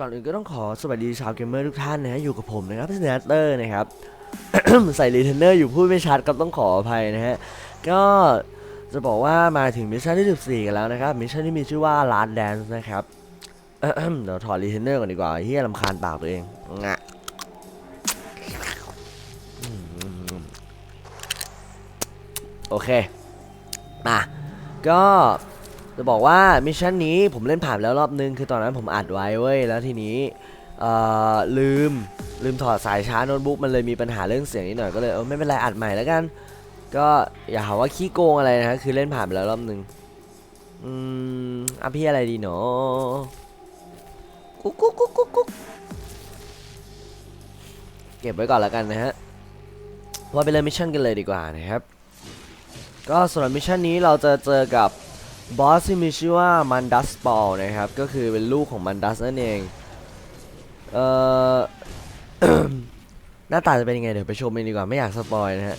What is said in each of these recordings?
ก่อนอื่นก็ต้องขอสวัสดีชาวเกมเมอร์ทุกท่านนะฮะอยู่กับผมนะครับพี่เนเตอร์นะครับ ใส่รีเทนเนอร์อยู่พูดไม่ชัดก็ต้องขออภัยนะฮะก็จะบอกว่ามาถึงมิชชั่นที่ 14 กันแล้วนะครับมิชชั่นที่มีชื่อว่า Last Dance นะครับเดี๋ยวถอดรีเทนเนอร์ก่อนดีกว่าเฮียลำคาญปากตัวเองงะโอเคมาก็ จะบอกว่ามิชชั่นนี้ผมเล่นผ่านแล้วรอบนึง คือตอนนั้นผมอัดไว้เว้ย แล้วทีนี้ลืมลืมถอดสายชาร์จโน้ตบุ๊กมันเลยมีปัญหาเรื่องเสียงนิดหน่อยก็เลยเออไม่เป็นไรอัดใหม่แล้วกัน ก็อย่าหาว่าขี้โกงอะไรนะคือเล่นผ่านไปแล้วรอบนึงอืมอะพี่อะไรดีเนาะกุ๊กกุ๊กกุ๊กกุ๊กกุ๊กเก็บไว้ก่อนแล้วกันนะฮะว่าไปเริ่มมิชชั่นกันเลยดีกว่านะครับ ก็สำหรับมิชชั่นนี้เราจะเจอกับ บอสที่มีชื่อว่ามันดัสบอลนะครับ ก็คือเป็นลูกของมันดัสนั่นเอง เอ่อ หน้าตาจะเป็นยังไงเดี๋ยวไปชมเองดีกว่าไม่อยากสปอยนะฮะ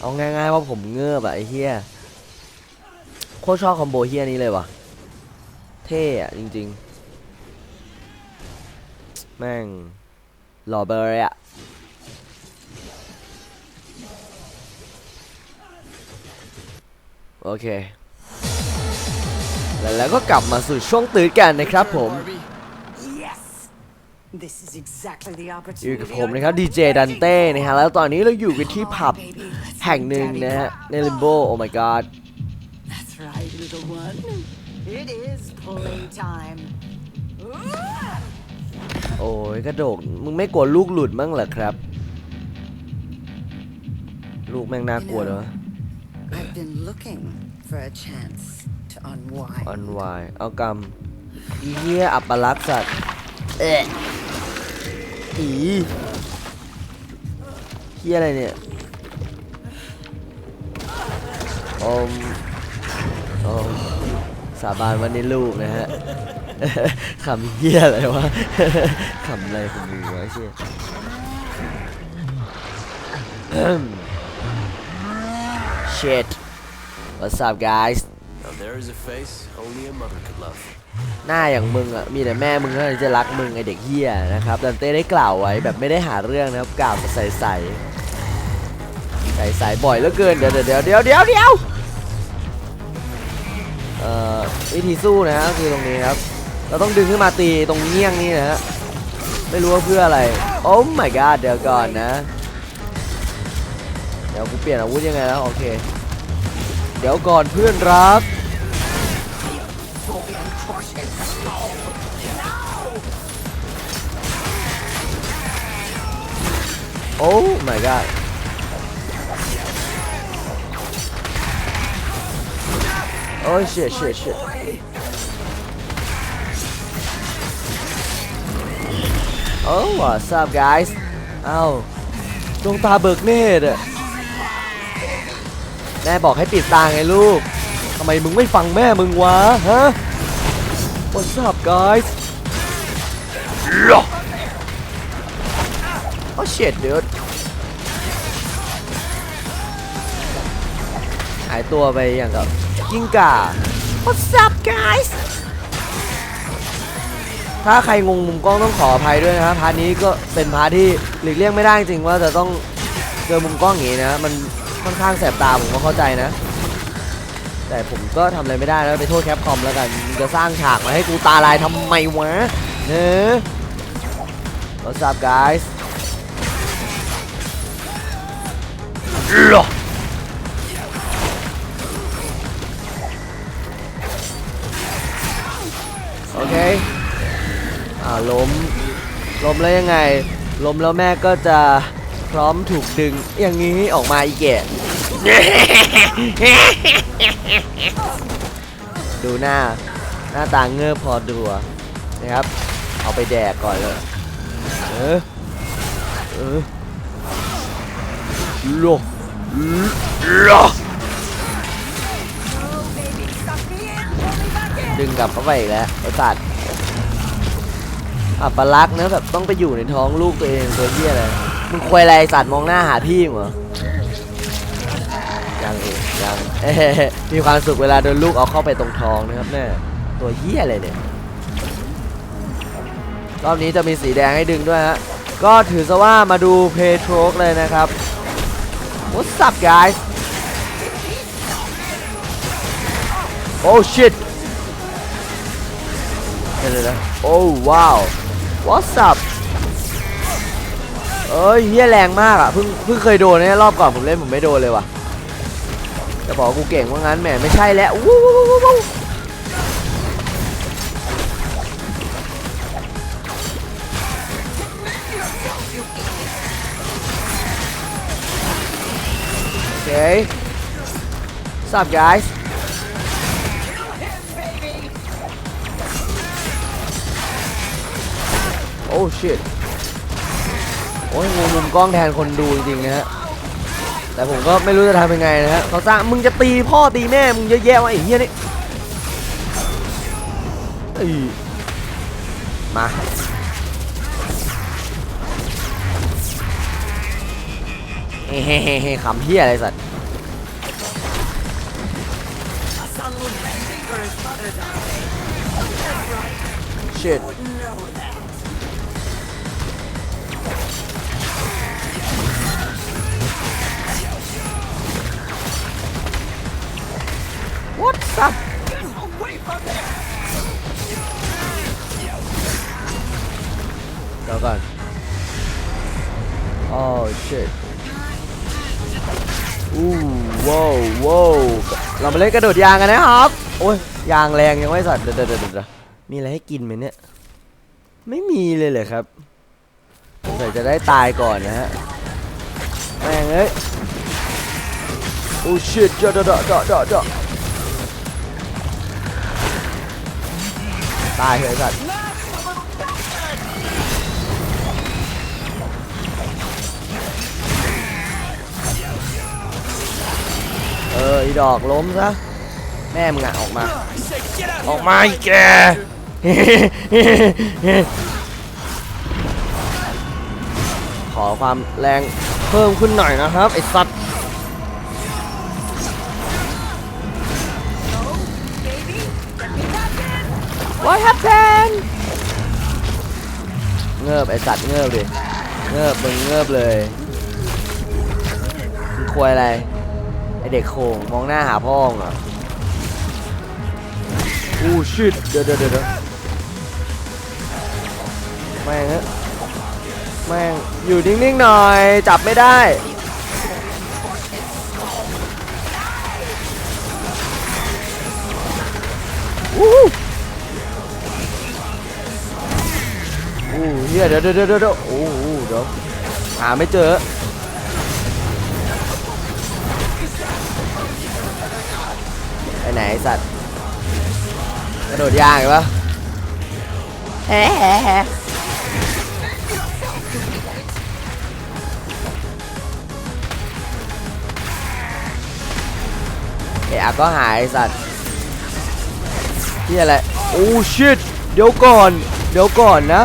เอาง่ายๆว่าผมเงือบอะไอ้เฮียโคตรชอบคอมโบเฮียนี้เลยว่ะ เท่อะจริง ๆ แม่งหล่อเบอร์เลยอะโอเค แล้วแล้วก็กลับมาสู่ช่วงตื่นกันนะครับผม Yes! This is exactly the อยู่ opportunity. กับผมนะครับดีเจดันเต้นะฮะแล้วตอนนี้เราอยู่กันที่ผับแห่งหนึ่งนะฮะในลิมโบโอ้ my god That's right, little one. It is playtime. โอ้ยกระโดกมึงไม่กลัวลูกหลุดมั้งเหรอครับ ลูกแม่งน่ากลัวเลยวะ I've been looking for a chance to unwind. อันวายเอากำอีเหี้ยอัปลักษณ์สัตว์เอะอีเหี้ยอะไรเนี่ยอมอ้สาบานวันนี้ลูกนะฮะ ขำเหี้ยอะไรวะ ขำอะไรของมึงวะไอ้เชี่ย shit what's up guys Now there is a face only a mother could love. หน้าอย่างมึงอะมีแต่แม่มึงเท่านั้นที่จะรักมึงไอเด็กเฮียนะครับดันเต้ได้กล่าวไว้แบบไม่ได้หาเรื่องนะครับกล่าวใส่ใส่ใส่ใส่บ่อยเหลือเกินเดี๋ยวเดี๋ยวเดี๋ยวเดี๋ยวเดี๋ยวเดี๋ยวเอ่อวิธีสู้นะฮะคือตรงนี้ครับ เราต้องดึงขึ้นมาตีตรงเงี้ยงนี่นะฮะไม่รู้ว่าเพื่ออะไรโอ้ my god เดี๋ยวก่อนนะ เดี๋ยวกูเปลี่ยนอาวุธยังไงแล้วโอเค เดี๋ยวก่อนเพื่อนรัก โอ้ my god โอ้ shit shit shit โอ้ what's up guys เอ้าดวงตาเบิกเนตรอะแม่บอกให้ปิดตาไงลูก ทำไมมึงไม่ฟังแม่มึงวะ ฮะ what's up guys โอ้ shit dude หายตัวไปอย่างกับกิ้งก่า What's up guys ถ้าใครงงมุมกล้องต้องขออภัยด้วยนะครับพาร์ทนี้ก็เป็นพาร์ทที่หลีกเลี่ยงไม่ได้จริงว่าจะต้องเจอมุมกล้องอย่างนี้นะ มันค่อนข้างแสบตาผมก็เข้าใจนะ แต่ผมก็ทำอะไรไม่ได้แล้วไปโทษแคปคอมแล้วกันจะสร้างฉากมาให้กูตาลายทำไมวะเนอะ What's up guys โอเค อ่าล้ม ล้มแล้วยังไง ล้มแล้วแม่ก็จะพร้อมถูกดึงอย่างนี้ออกมาอีกแกะดูหน้า หน้าตาเงือบพอดูอะนะครับ เอาไปแดกก่อนเลย เออ เออโลโล ดึงกลับเข้าไปอีกแล้วไอ้สัตว์อัปลักษณ์นะแบบต้องไปอยู่ในท้องลูกตัวเองตัวเหี้ยอะไรมึงควยอะไรไอ้สัตว์มองหน้าหาพี่มึงเหรอยังเองยังเอ้ยมีความสุขเวลาโดนลูกเอาเข้าไปตรงท้องนะครับแม่ตัวเหี้ยอะไรเนี่ยรรอบนี้จะมีสีแดงให้ดึงด้วยฮะก็ถือซะว่ามาดูเพโทรกเลยนะครับ What's up guys Oh shit เดี๋ยวๆนะ Oh wow What's up เอ้ยเฮียแรงมากอะเพิ่งเพิ่งเคยโดนเนี่ยรอบก่อนผมเล่นผมไม่โดนเลยว่ะจะบอกกูเก่งว่างั้นแหมไม่ใช่แล้ววู้วู้วู้วู้ วู้โอเค What's up guys โอ้ shit โอ้ยงูมุมกล้องแทนคนดูจริงๆนะฮะ แต่ผมก็ไม่รู้จะทำยังไงนะฮะเขาสร้างมึงจะตีพ่อตีแม่ มึงเยอะแยะวะไอ้เหี้ยนี่มา เฮ้ฮ้ขำเพี้ยอะไรสัตว์เชิด What's up แเดี๋ยวก่อน Oh shit. อู้ว้าวว้าวเรามาเล่นกระโดดยางกันนะครับโอ้ยยางแรงยังไม่สัตว์เดี๋ยวเดี๋ยวเดี๋ยวเดี๋ยวมีอะไรให้กินไหมเนี่ย ไม่มีเลยเหรอครับสงสัยจะได้ตายก่อนนะฮะแม่งเอ้ยโอ้ shit เดาเดาเดาเดาเดาเดาตายเหรอะสัตว์ อีดอกล้มซะแม่มึงอะออกมา ออกมาอีกแกขอความแรงเพิ่มขึ้นหน่อยนะครับไอ้สัตว์ What happened เงิบไอสัตว์เงิบดิเงิบมึงเงิบเลยควยอะไร เด็กโขงมองหน้าหาพ่อมึงเหรออู้ชิดเดี๋ยวเดี๋ยวเดี๋ยวแม่งเอ้ยแม่งอยู่นิ่งๆหน่อย จับไม่ได้อู้หูอู้เฮียเดี๋ยวเดี๋ยวเดี๋ยวเดี๋ยวโอ้โหเดี๋ยวหาไม่เจอ ไหนไอสัตว์กระโดดยางอีกปะแฮแฮ่แฮ่เอะก็หายสัตว์ที่อะไรโอ้ชิตเดี๋ยวก่อน เดี๋ยวก่อนนะ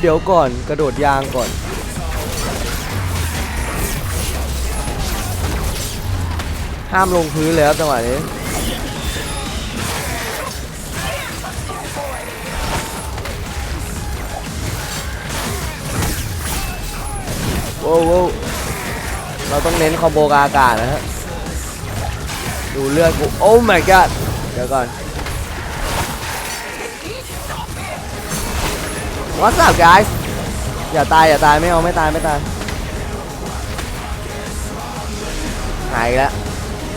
เดี๋ยวก่อนกระโดดยางก่อนห้ามลงพื้นเลยครับจังหวะนี้ ว้โว้เราต้องเน้นคอมโบกอากาศนะฮะ ดูเลือดกู โอ้ my god เดี๋ยวก่อน What's up guys อย่าตาย อย่าตาย ไม่เอา ไม่ตาย ไม่ตาย หายแล้ว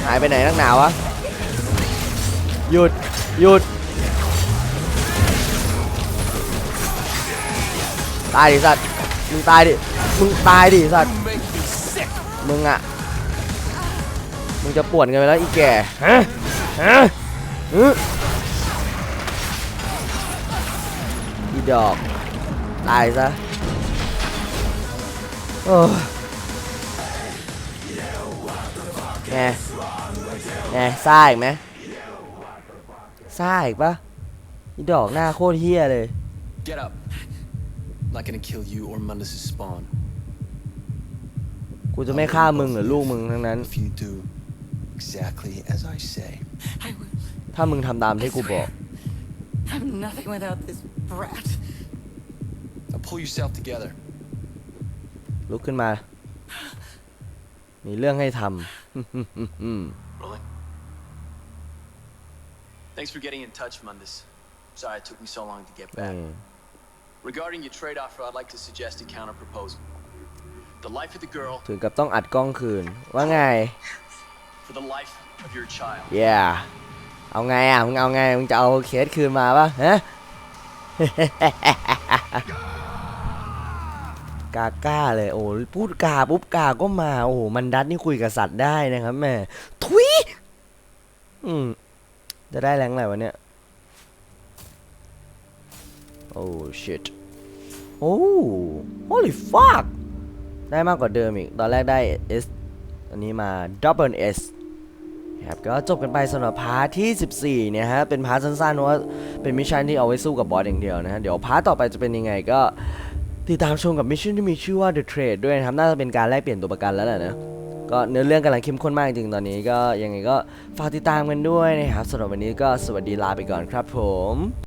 หายไปไหนนักหนาวะ หยุด หยุด ตายดิสัตว์ มึงตายดิ มึงตายดิสัตว์ มึงอะมึงจะป่วนกันไปแล้วอีแก่ฮะฮะฮึอีดอก ตายซะโอ้แง่แง่ซ่าอีกไหมซ่าอีกปะอีดอกหน้าโคตรเฮี้ยเลย Get up. Not gonna kill you or Mundus' spawn. กูจะไม่ฆ่ามึงหรือลูกมึงทั้งนั้น If you do exactly as I say. I will. ถ้ามึงทำตามที่กูบอก I'm nothing without this brat. Now pull yourself together. ลุกขึ้นมา มีเรื่องให้ท Rolling. Thanks for getting in touch, Mundus. Sorry it took me so long to get ำนี่ back. Regarding your trade offer, I'd like to suggest a counter proposal. The life of the girl ถึงกับต้องอัดกล้องคืน ว่าไง for the life of your child. yeah เอาไงอะ มึงเอาไง มึงจะเอาเคสคืนมาปะฮะ กาก้าเลย โอ้พูดกาปุ๊บกาก็มา โอ้โห มันดัดนี่คุยกับสัตว์ได้นะครับแม่ ทุยอืม จะได้แรงอะไรวะเนี่ย โอ้ shit โอ้ holy fuck ได้มากกว่าเดิมอีก ตอนแรกได้ S อันนี้มา double S ครับก็จบกันไปสำหรับพาร์ทที่ 14เนี่ยฮะ เป็นพาร์ทสั้นๆเพราะว่าเป็นมิชชั่นที่เอาไว้สู้กับบอสอย่างเดียวนะฮะ เดี๋ยวพาร์ทต่อไปจะเป็นยังไงก็ติดตามชมกับมิชชั่นที่มีชื่อว่า The Trade ด้วยนะครับ น่าจะเป็นการแลกเปลี่ยนตัวประกันแล้วแหละนะก็เนื้อเรื่องกำลังเข้มข้นมากจริงๆตอนนี้ก็ยังไงก็ฝากติดตามกันด้วยนะครับสำหรับวันนี้ก็สวัสดีลาไปก่อนครับผม